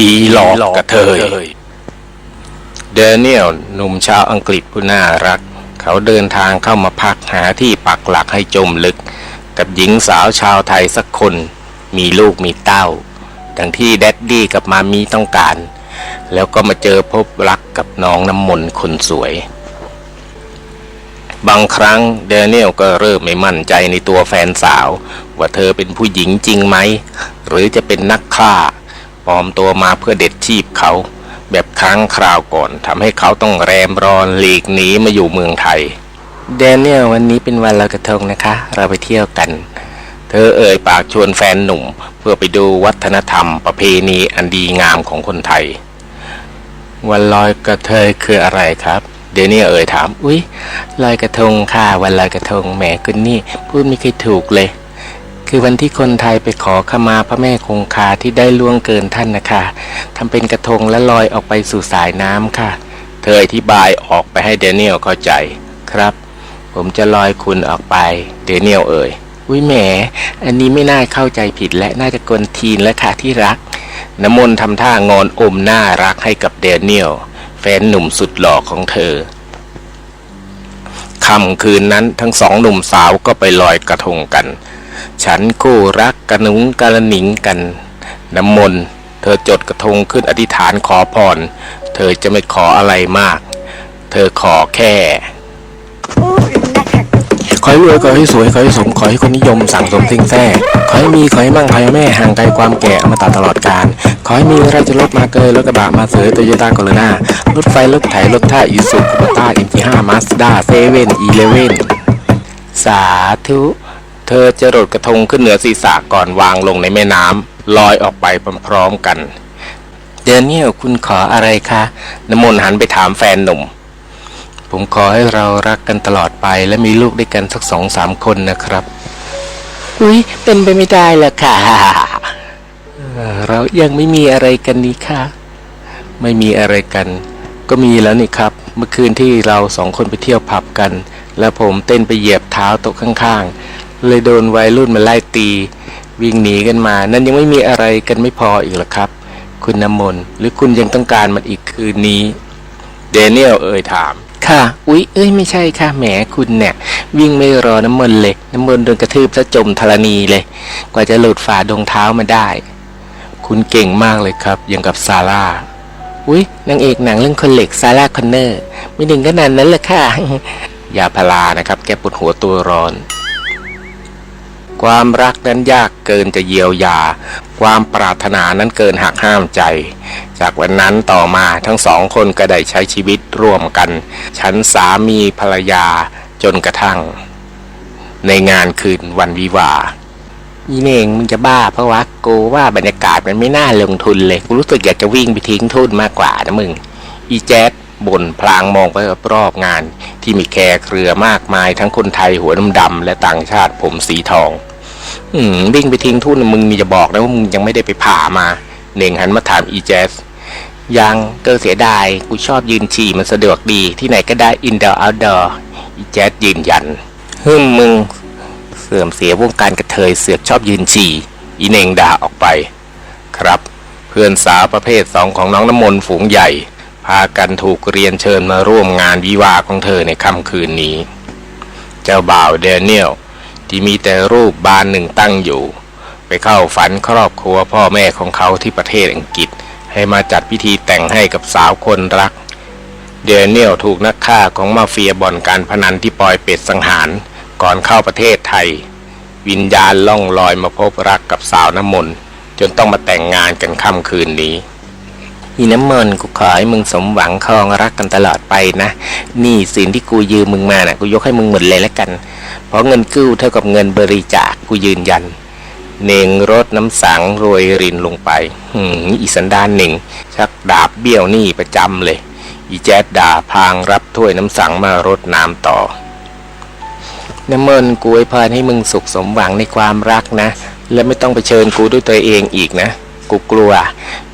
ผีหลอกกระเทย เดเนียลหนุ่มชาวอังกฤษผู้น่ารัก เขาเดินทางเข้ามาพักหาที่ปักหลักให้จมลึก กับหญิงสาวชาวไทยสักคน มีลูกมีเต้า ดังที่แดดดี้กับมามีต้องการ แล้วก็มาเจอพบรักกับน้องน้ำมนต์คนสวย บางครั้งเดเนียลก็เริ่มไม่มั่นใจในตัวแฟนสาว ว่าเธอเป็นผู้หญิงจริงไหม หรือจะเป็นนักฆ่า ปลอมตัวมาเพื่อเด็ดชีพเขา แบบครั้งคราวก่อนทำให้เขาต้องแรมรอนหลีกหนีมาอยู่เมืองไทยเดเนียลวันนี้เป็นวันลอยกระทงนะคะ เราไปเที่ยวกัน เธอเอ่ยปากชวนแฟนหนุ่ม เพื่อไปดูวัฒนธรรมประเพณีอันดีงามของคนไทย วันลอยกระเทยคืออะไรครับเดนนี่เอ่ยถาม อุ๊ยลอยกระทงค่ะ วันลอยกระทงแหมคุณนี่ พูดไม่เคยถูกเลย คือวันที่คนไทยไปขอขมาพระแม่คงคาที่ได้ล่วงเกินท่านนะคะทำเป็นกระทงและลอยออกไปสู่สายน้ำค่ะ เธออธิบายออกไปให้เดนเนียลเข้าใจครับ ผมจะลอยคุณออกไปเดนเนียลเอ่ยอุ้ยแหม อันนี้ไม่น่าเข้าใจผิดและน่าจะกวนทีนและค่ะที่รัก น้ำมนต์ทำท่างอนอมหน้ารักให้กับเดนเนียลแฟนหนุ่มสุดหล่อของเธอค่ำคืนนั้นทั้งสองหนุ่มสาวก็ไปลอยกระทงกัน ฉันคู่รักกระหนุงกระหนิงกัน น้ำมนต์เธอจดกระทงขึ้นอธิษฐานขอพร เธอจะไม่ขออะไรมาก เธอขอแค่ขอให้รวยขอให้สวยขอให้สมขอให้คนนิยมสั่งสมสิ่งแท้ขอให้มีขอให้มั่งขอให้แม่ห่างไกลความแก่อมตะตลอดกาลขอให้มีราชรถมาเกยรถกระบะมาเสยโตโยต้าโคโรนารถไฟรถไถรถท่าอีสุคุปต้าอินทีห้ามาสด้าเซเว่นอีเลเว่นสาธุ เธอจะโดดกระทงขึ้นเหนือศีรษะก่อนวางลงในแม่น้ำลอยออกไปพร้อมๆกันเดนเนียลคุณขออะไรคะน้ำมนต์หันไปถามแฟนหนุ่ม ผมขอให้เรารักกันตลอดไปและมีลูกด้วยกันสักสองสามคนนะครับ อุ้ยเป็นไปไม่ได้ละค่ะเอ่อเรายังไม่มีอะไรกันนี่ค่ะ ไม่มีอะไรกัน ก็มีแล้วนี่ครับ เมื่อคืนที่เราสองคนไปเที่ยวผับกัน แล้วผมเต้นไปเหยียบเท้าโต๊ะข้างๆ เลยโดนวัยรุ่นมาไล่ตี วิ่งหนีกันมา นั่นยังไม่มีอะไรกันไม่พออีกหรอครับ คุณน้ำมนต์หรือคุณยังต้องการมันอีกคืนนี้ เดเนียลเอ่ยถาม ค่ะ อุ๊ย เอ้ยไม่ใช่ค่ะแหมคุณเนี่ย วิ่งไม่รอน้ำมนต์เลย น้ำมนต์โดนกระทืบซะจมธรณีเลย กว่าจะหลุดฝ่าดงเท้ามาได้ คุณเก่งมากเลยครับยังกับซาร่าอุ๊ยนางเอกหนังเรื่องคนเหล็กซาร่าคอนเนอร์ไม่ถึงขนาดนั้นแหละค่ะยาพารานะครับ แกปวดหัวตัวร้อน ความรักนั้นยากเกินจะเยียวยา ความปรารถนานั้นเกินหักห้ามใจ จากวันนั้นต่อมาทั้งสองคนก็ได้ใช้ชีวิตร่วมกัน ฉันสามีภรรยาจนกระทั่ง ในงานคืนวันวิวาอีเน่งมึงจะบ้าเพราะว่ากูว่าบรรยากาศมันไม่น่าลงทุนเลย กูรู้สึกอยากจะวิ่งไปทิ้งทุนมากกว่านะมึง อีแจ๊ดบ่นพลางมองไปรอบงาน ที่มีแขกเครือมากมายทั้งคนไทยหัวดำๆและต่างชาติผมสีทอง อืมวิ่งไปทิ้งทุ่นมึงมีจะบอกนะว่ามึงยังไม่ได้ไปผ่ามาเน่งหันมาถามอีแจสยังเก็เสียดายกูชอบยืนฉี่มันสะดวกดีที่ไหนก็ได้อินดอร์เอาท์ดอร์อีแจสยืนยันฮึมมึง เสื่อมเสียวงการกระเทยเสือกชอบยืนฉี่อีเน่งด่าออกไป ครับ เพื่อนสาวประเภทสองของน้องน้ำมนต์ฝูงใหญ่ พากันถูกเรียนเชิญมาร่วมงานวิวาของเธอในค่ำคืนนี้ เจ้าบ่าวเดนเนียล ที่มีแต่รูปบานหนึ่งตั้งอยู่ ไปเข้าฝันครอบครัวพ่อแม่ของเขาที่ประเทศอังกฤษ ให้มาจัดพิธีแต่งให้กับสาวคนรัก เดนเนียลถูกนักฆ่าของมาเฟียบ่อนการพนันที่ปล่อยเป็ดสังหาร ก่อนเข้าประเทศไทย วิญญาณล่องลอยมาพบรักกับสาวน้ำมนต์จนต้องมาแต่งงานกันค่ำคืนนี้อีน้ำมนต์กูขอให้มึงสมหวังครองรักกันตลอดไปนะ นี่สินที่กูยืมมึงมาน่ะ กูยกให้มึงหมดเลยแล้วกัน เพราะเงินกู้เท่ากับเงินบริจาคกูยืนยัน เน่งรดน้ำสังโรยรินลงไปหืมอีสันดานหนึ่ง ชักดาบเบี้ยวหนี่ประจำเลย อีแจ๊ดด่าพางรับถ้วยน้ำสังมารดน้ำต่อ น้ำมนต์กูอวยพรให้มึงสุขสมหวังในความรักนะ และไม่ต้องไปเชิญกูด้วยตัวเองอีกนะ กูกลัว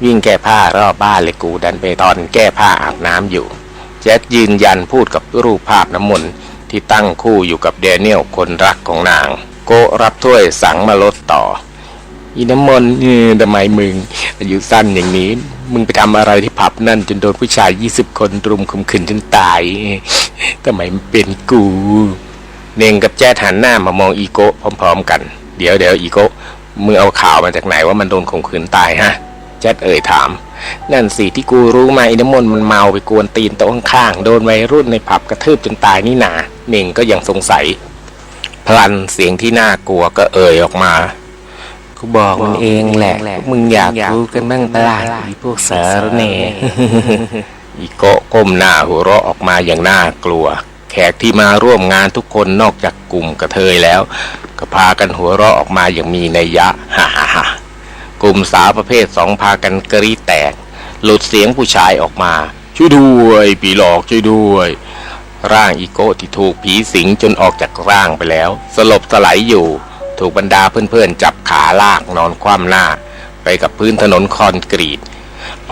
วิ่งแก้ผ้ารอบบ้านเลยกูดันไปตอนแก้ผ้าอาบน้ำอยู่แจ๊ดยืนยันพูดกับรูปภาพน้ำมนต์ ที่ตั้งคู่อยู่กับเดเนียลคนรักของนาง โกรับถ้วยสังมาลดต่อ อีน้ำมนต์เออทำไมมึงอายุสั้นอย่างนี้ มึงไปทำอะไรที่ผับนั่น จนโดนผู้ชายยี่สิบคนรุมข่มขืนจนตายทำไมมันเป็นกู เน่งกับแจ๊ดหันหน้ามามองอีโก้พร้อม ๆ กัน เดี๋ยวเดี๋ยวอีโก้มึงเอาข่าวมาจากไหนว่ามันโดนข่มขืนตายฮะแจ๊ดเอ่ยถามนั่นสิที่กูรู้มาอีน้ำมนต์มันเมาไปกวนตีนโต๊ะข้างๆโดนวัยรุ่นในผับกระทืบจนตายนี่นา เน่งก็ยังสงสัย พลันเสียงที่น่ากลัวก็เอ่ยออกมากูบอกมันเองแหละ มึงอยากรู้กันบ้างปะล่ะพวกสารเน่อีโกะก้มหน้าหัวเราะออกมาอย่างน่ากลัว แขกที่มาร่วมงานทุกคนนอกจากกลุ่มกระเทยแล้ว ก็พากันหัวเราะออกมาอย่างมีนัยยะฮ่าฮ่ากลุ่มสาวประเภทสองพากันกรีแตก หลุดเสียงผู้ชายออกมา ช่วยด้วยผีหลอกช่วยด้วย ร่างอีโก้ที่ถูกผีสิงจนออกจากร่างไปแล้ว สลบสลายอยู่ ถูกบรรดาเพื่อนๆ จับขาลากนอนคว่ำหน้า ไปกับพื้นถนนคอนกรีต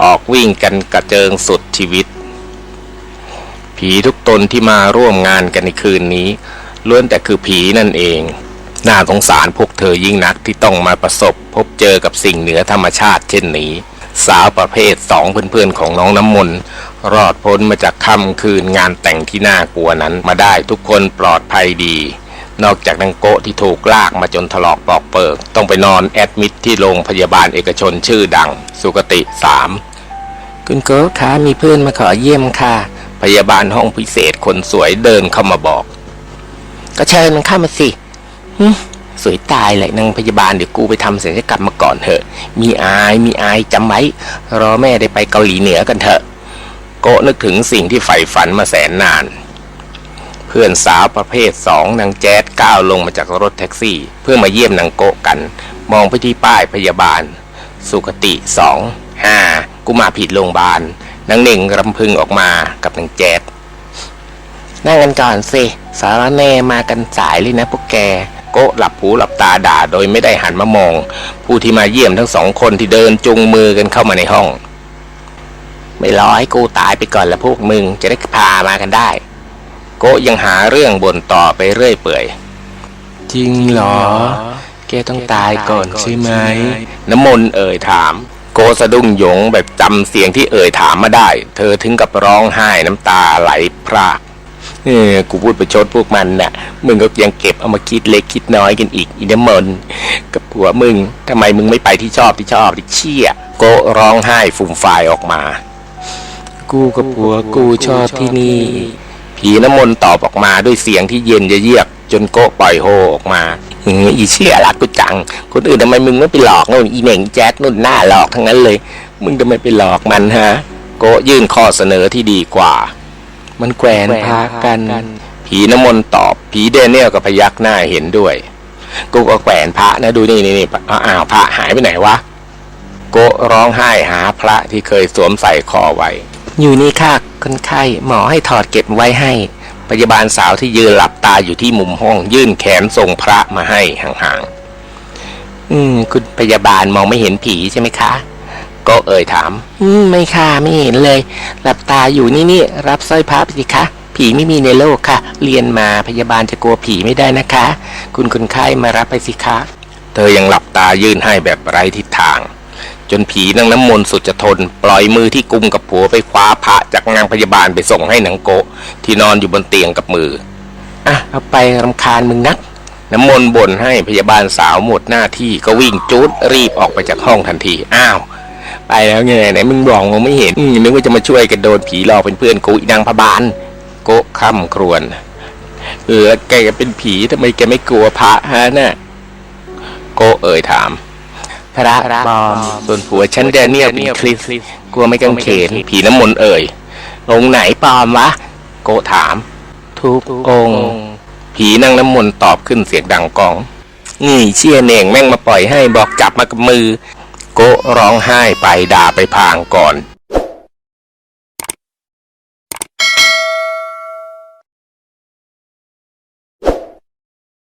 ออกวิ่งกันกระเจิงสุดชีวิต ผีทุกตนที่มาร่วมงานกันในคืนนี้ล้วนแต่คือผีนั่นเอง น่าสงสารพวกเธอยิ่งนักที่ต้องมาประสบพบเจอกับสิ่งเหนือธรรมชาติเช่นนี้ สาวประเภทสองเพื่อนๆของน้องน้ำมนต์รอดพ้นมาจากค่ำคืนงานแต่งที่น่ากลัวนั้นมาได้ทุกคนปลอดภัยดี นอกจากนางโกะที่ถูกลากมาจนถลอกปอกเปิก ต้องไปนอนแอดมิดที่โรงพยาบาลเอกชนชื่อดัง สุกติสามคุณโกะคะมีเพื่อนมาขอเยี่ยมค่ะ พยาบาลห้องพิเศษคนสวยเดินเข้ามาบอก ก็เชิญมันเข้ามาสิ สวยตายเลยนางพยาบาลเดี๋ยวกูไปทำศัลยกรรมมาก่อนเถอะ มีอายมีอายจำไว้รอแม่ได้ไปเกาหลีเหนือกันเถอะ โกะนึกถึงสิ่งที่ใฝ่ฝันมาแสนนาน เพื่อนสาวประเภทสองนางแจ๊ดก้าวลงมาจากรถแท็กซี่ เพื่อมาเยี่ยมนางโกะกัน มองไปที่ป้ายพยาบาล สุขติสองห้ากูมาผิดโรงพยาบาลนางเน่งรำพึงออกมากับนางแจ๊ดนั่งกันก่อนสิสารแน่มากันสายเลยนะพวกแก โกะหลับหูหลับตาด่าโดยไม่ได้หันมามอง ผู้ที่มาเยี่ยมทั้งสองคนที่เดินจุงมือกันเข้ามาในห้อง ไม่รอให้กูตายไปก่อนละพวกมึงจะได้พามากันได้ โกะยังหาเรื่องบ่นต่อไปเรื่อยเปื่อย จริงเหรอ แกต้องตายก่อนใช่ไหม น้ำมนต์เอ่ยถาม โกสะดุ้งหยงแบบจำเสียงที่เอ่ยถามมาได้ เธอถึงกับร้องไห้น้ำตาไหลพราก เออ กูพูดประชดพวกมันน่ะ มึงก็ยังเก็บเอามาคิดเล็กคิดน้อยกันอีกอีน้ำมนต์กับผัวมึงทำไมมึงไม่ไปที่ชอบที่ชอบที่เชี่ยโกร้องไห้ฟูมฟายออกมา กูกับผัวกูชอบที่นี่ ผีน้ำมนต์ตอบออกมาด้วยเสียงที่เย็นเยือกจนโกปล่อยโฮออกมาอีเชี่ยรักกูจัง คนอื่นทำไมมึงไม่ไปหลอกนู่นอีเหน่งแจ๊ดนู่นหน้าหลอกทั้งนั้นเลย มึงทำไมไปหลอกมันฮะ โกยื่นข้อเสนอที่ดีกว่า มันแกวนพากัน ผีน้ำมนต์ตอบ ผีเดนเนียลก็พยักหน้าเห็นด้วย กูก็แขวนพระนะดูนี่นี่นี่อ้าวพระหายไปไหนวะโกะร้องไห้หาพระที่เคยสวมใส่คอไว้ อยู่นี่ค่ะคนไข้หมอให้ถอดเก็บไว้ให้ พยาบาลสาวที่ยืนหลับตาอยู่ที่มุมห้อง ยื่นแขนส่งพระมาให้ห่างๆ อืม คุณพยาบาลมองไม่เห็นผีใช่ไหมคะ ก็เอ่ยถาม อืมไม่ค่ะไม่เห็นเลย หลับตาอยู่นี่นี่รับสร้อยพระไปสิคะผีไม่มีในโลกค่ะ เรียนมาพยาบาลจะกลัวผีไม่ได้นะคะ คุณคนไข้มารับไปสิคะ เธอยังหลับตายื่นให้แบบไร้ทิศทาง จนผีนางน้ำมนต์สุดจะทน ปล่อยมือที่กุมกับผัวไปคว้าพระจากนางพยาบาลไปส่งให้หนังโกะที่นอนอยู่บนเตียงกับมือ อะเอาไปรำคาญมึงนักน้ำมนต์บ่นให้พยาบาลสาวหมดหน้าที่ก็วิ่งจูดรีบออกไปจากห้องทันที อ้าว ไปแล้วไงไหนมึงบอกมึงไม่เห็นอืมนึกว่าจะมาช่วยกันโดนผีหลอกเป็นเพื่อนกูอีนางพบาลโกะค่ำครวญเออแล้วแกเป็นผีทำไมแกไม่กลัวพระฮะน่ะโกะเอ่ยถาม พระปลอมส่วนผัวฉันแดเนียลเป็นคริสกลัวไม่กังเขน ผีน้ำมนต์เอ่ยองค์ไหนปลอมวะ โกะถาม ทุกองค์ผีนั่งน้ำมนต์ตอบขึ้นเสียงดังกองนี่เชี่ยเน่งแม่งมาปล่อยให้บอกจับมากับมือ โกะร้องไห้ไปด่าไปพางก่อน